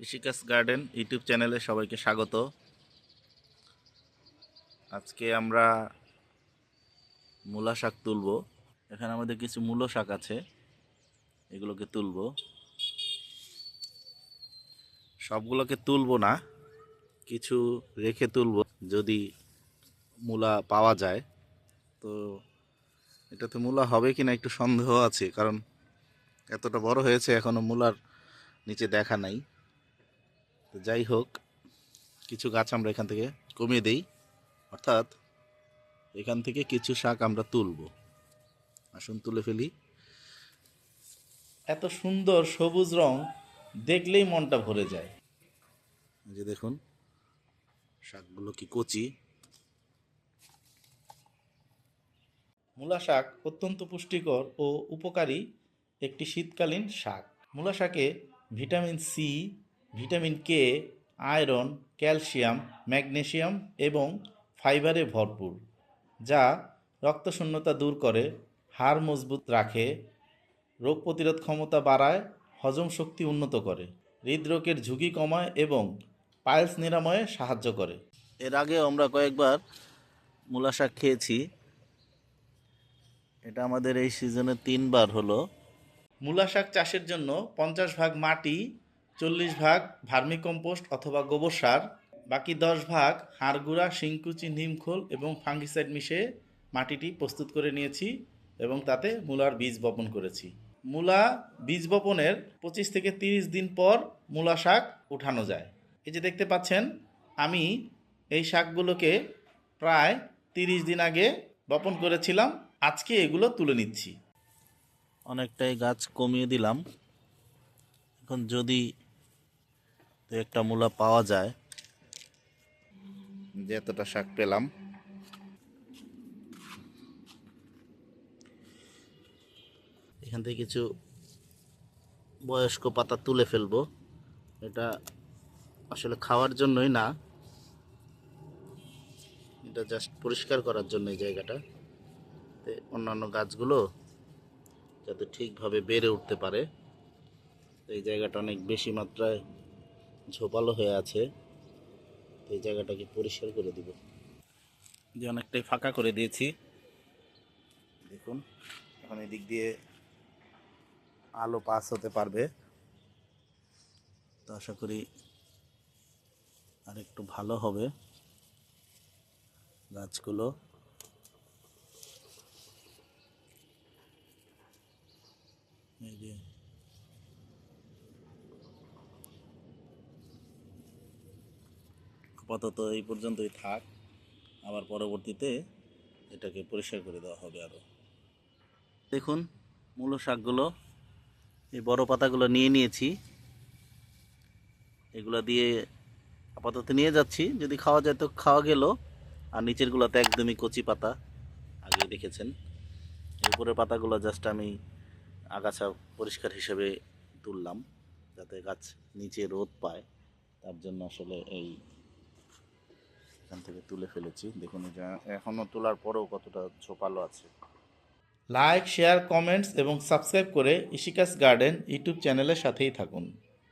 ঋষিকাস garden YouTube চ্যানেলে সবাইকে স্বাগত। আজকে আমরা মূলা শাক তুলব। এখানে আমাদের কিছু মূলো শাক আছে, এগুলোকে তুলব। সবগুলোকে তুলব না, কিছু রেখে তুলব যদি মূলা পাওয়া যায়। তো এটাতে মূলা হবে কিনা একটু সন্দেহ আছে, কারণ এতটা বড় হয়েছে, এখনও মূলার নিচে দেখা নাই। তো যাই হোক, কিছু গাছ আমরা এখান থেকে কমিয়ে দেই। অর্থাৎ এখান থেকে কিছু শাক আমরা তুলব। আসুন, তুলে ফেলি। এত সুন্দর সবুজ রং দেখলেই মনটা ভরে যায়। যে দেখুন, শাকগুলো কি কচি। মূলা শাক অত্যন্ত পুষ্টিকর ও উপকারী একটি শীতকালীন শাক। মূলা শাকে vitamin C vitamin K iron calcium magnesium এবং ফাইবারে ভরপুর যা রক্তশূন্যতা দূর করে হাড় মজবুত রাখে রোগ প্রতিরোধ ক্ষমতা বাড়ায় হজম শক্তি উন্নত করে হৃদরোগের ঝুঁকি কমায় এবং পাইলস নিরাময়ে সাহায্য করে। এর আগে আমরা কয়েকবার মূলা শাক খেয়েছি। এটা আমাদের এই সিজনে তিনবার হলো। মূলা শাক চাষের জন্য পঞ্চাশ ভাগ মাটি চল্লিশ ভাগ ভার্মিকম্পোস্ট অথবা গোবর সার, বাকি দশ ভাগ হাড়গুড়া শিংকুচি নিমখোল এবং ফাঙ্গিসাইড মিশিয়ে মাটিটি প্রস্তুত করে নিয়েছি এবং তাতে মূলার বীজ বপন করেছি। মূলা বীজ বপনের পঁচিশ থেকে তিরিশ দিন পর মূলা শাক উঠানো যায়। এই যে দেখতে পাচ্ছেন, আমি এই শাকগুলোকে প্রায় তিরিশ দিন আগে বপন করেছিলাম। আজকে এগুলো তুলে নিচ্ছি। অনেকটাই গাছ কমিয়ে দিলাম। এখন যদি একটা মূলা পাওয়া যায়। যে এতটা শাক পেলাম। এখান থেকে কিছু বয়স্ক পাতা তুলে ফেলব। এটা আসলে খাওয়ার জন্যই না। এটা জাস্ট পরিষ্কার করার জন্য এই জায়গাটা। তে অন্যান্য গাছগুলো যাতে ঠিকভাবে বেড়ে উঠতে পারে। এই জায়গাটা অনেক বেশি মাত্রায় ঝোপালো হয়ে আছে, এই জায়গাটাকে পরিষ্কার করে দিব। যে অনেকটাই ফাঁকা করে দিয়েছি। দেখুন, এখন এদিক দিয়ে আলো পাস হতে পারবে। তো আশা করি আর একটু ভালো হবে গাছগুলো। এই যে আপাতত এই পর্যন্তই থাক। আবার পরবর্তীতে এটাকে পরিষ্কার করে দেওয়া হবে আরও দেখুন, মূলো শাকগুলো, এই বড় পাতাগুলো নিয়ে নিয়েছি। এগুলো দিয়ে আপাতত নিয়ে যাচ্ছি। যদি খাওয়া যায় তো খাওয়া গেল। আর নিচেরগুলোতে একদমই কচি পাতা আগে দেখেছেন। উপরের পাতাগুলো জাস্ট আমি আগাছা পরিষ্কার হিসেবে তুললাম। যাতে গাছ নিচে রোদ পায়। তার জন্য আসলে এই এখান থেকে তুলে ফেলেছি। দেখুন এটা এখনও তোলার পরেও কতটা ছোপালো আছে। লাইক শেয়ার কমেন্টস এবং সাবস্ক্রাইব করে ইশিকাস গার্ডেন ইউটিউব চ্যানেলের সাথেই থাকুন।